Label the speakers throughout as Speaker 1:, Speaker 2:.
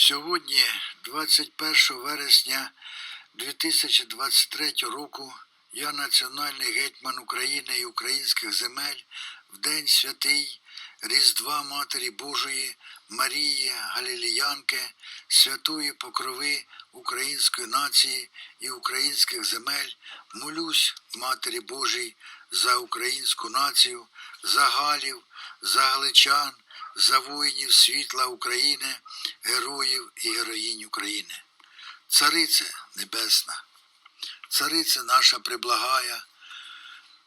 Speaker 1: Сьогодні, 21 вересня 2023 року, я національний гетьман України і українських земель в День святий Різдва Матері Божої Марії Галіліянки, святої покрови української нації і українських земель, молюсь Матері Божій за українську націю, за Галів, за Галичан, за воїнів світла України, України. Царице Небесна, Царице наша приблагая,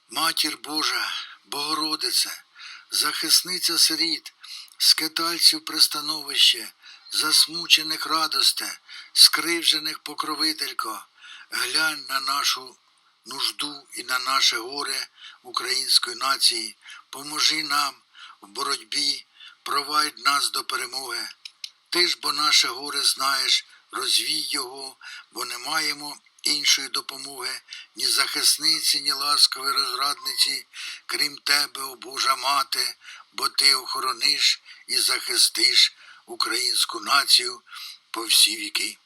Speaker 1: Матір Божа, Богородице, захисниця сиріт, скитальців пристановище, засмучених радосте, скривжених покровителько, глянь на нашу нужду і на наше горе української нації, поможи нам в боротьбі, провадь нас до перемоги. Ти ж бо наше горе знаєш, розвій його, бо не маємо іншої допомоги, ні захисниці, ні ласкової розрадниці, крім тебе, о Божа мати, бо ти охорониш і захистиш українську націю по всі віки.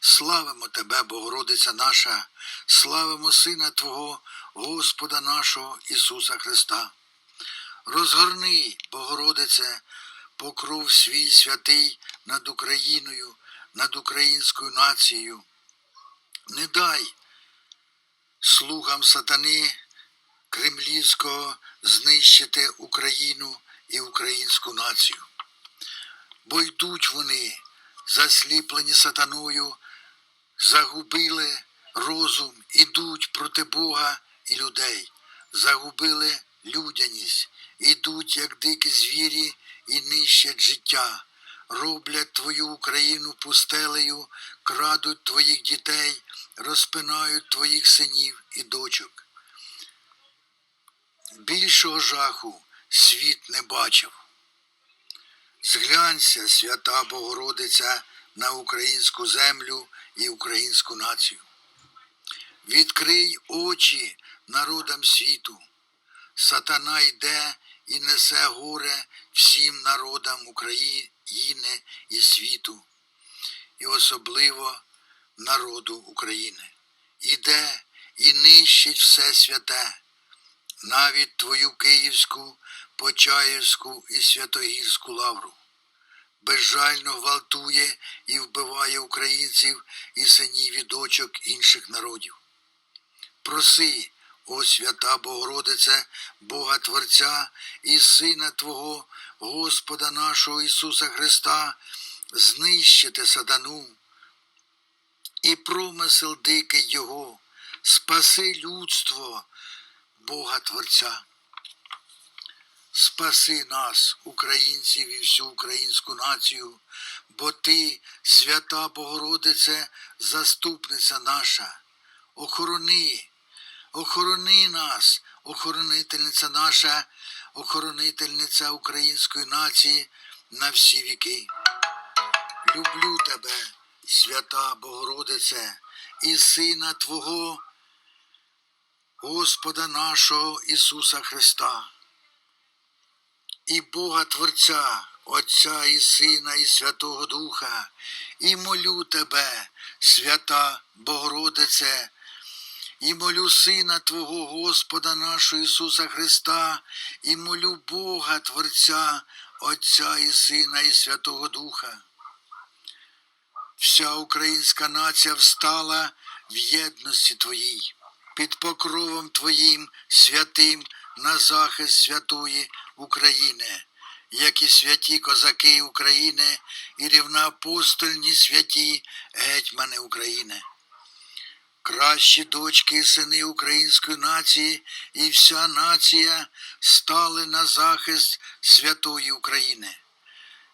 Speaker 1: Славимо Тебе, Богородиця наша, славимо Сина Твого, Господа нашого Ісуса Христа. Розгорни, Богородице, покров свій святий над Україною, над українською нацією. Не дай слугам сатани кремлівського знищити Україну і українську націю. Бо йдуть вони, засліплені сатаною, загубили розум, ідуть проти Бога і людей, загубили людяність, ідуть, як дикі звірі, і нищать життя, роблять твою Україну пустелею, крадуть твоїх дітей, розпинають твоїх синів і дочок. Більшого жаху світ не бачив. Зглянься, свята Богородиця, на українську землю і українську націю. Відкрий очі народам світу. Сатана йде і несе горе всім народам України і світу, і особливо народу України. Іде і нищить все святе, навіть твою Київську, Почаївську і Святогірську лавру. Безжально гвалтує і вбиває українців і синів і дочок інших народів. Проси, о свята Богородице, Бога Творця і Сина Твого, Господа нашого Ісуса Христа, знищити сатану і промисел дикий Його, спаси людство, Бога Творця. Спаси нас, українців і всю українську націю, бо Ти, свята Богородице, заступниця наша. Охорони, охорони нас, охоронительниця наша, охоронительниця української нації на всі віки. Люблю тебе, свята Богородице, і Сина Твого, Господа нашого Ісуса Христа і Бога Творця, Отця і Сина, і Святого Духа, і молю Тебе, свята Богородице, і молю Сина Твого Господа нашого Ісуса Христа, і молю Бога Творця, Отця і Сина, і Святого Духа. Вся українська нація встала в єдності Твоїй, під покровом Твоїм святим на захист святої України, як і святі козаки України і рівноапостольні святі гетьмани України. Кращі дочки і сини української нації і вся нація стали на захист святої України.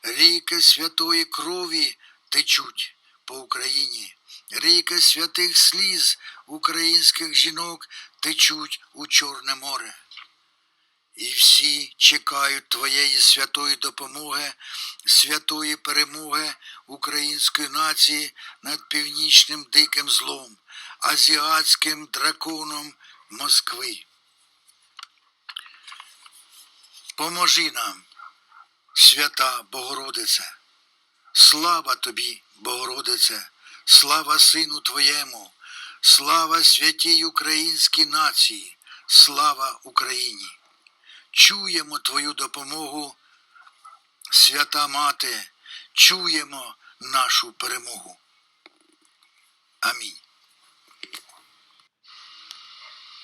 Speaker 1: Ріки святої крові течуть по Україні. Ріки святих сліз українських жінок течуть у Чорне море. І всі чекають Твоєї святої допомоги, святої перемоги української нації над північним диким злом, азіатським драконом Москви. Поможи нам, свята Богородице, Слава тобі, Богородице, слава Сину Твоєму, слава святій українській нації, слава Україні. Чуємо Твою допомогу, свята Мати, чуємо нашу перемогу. Амінь.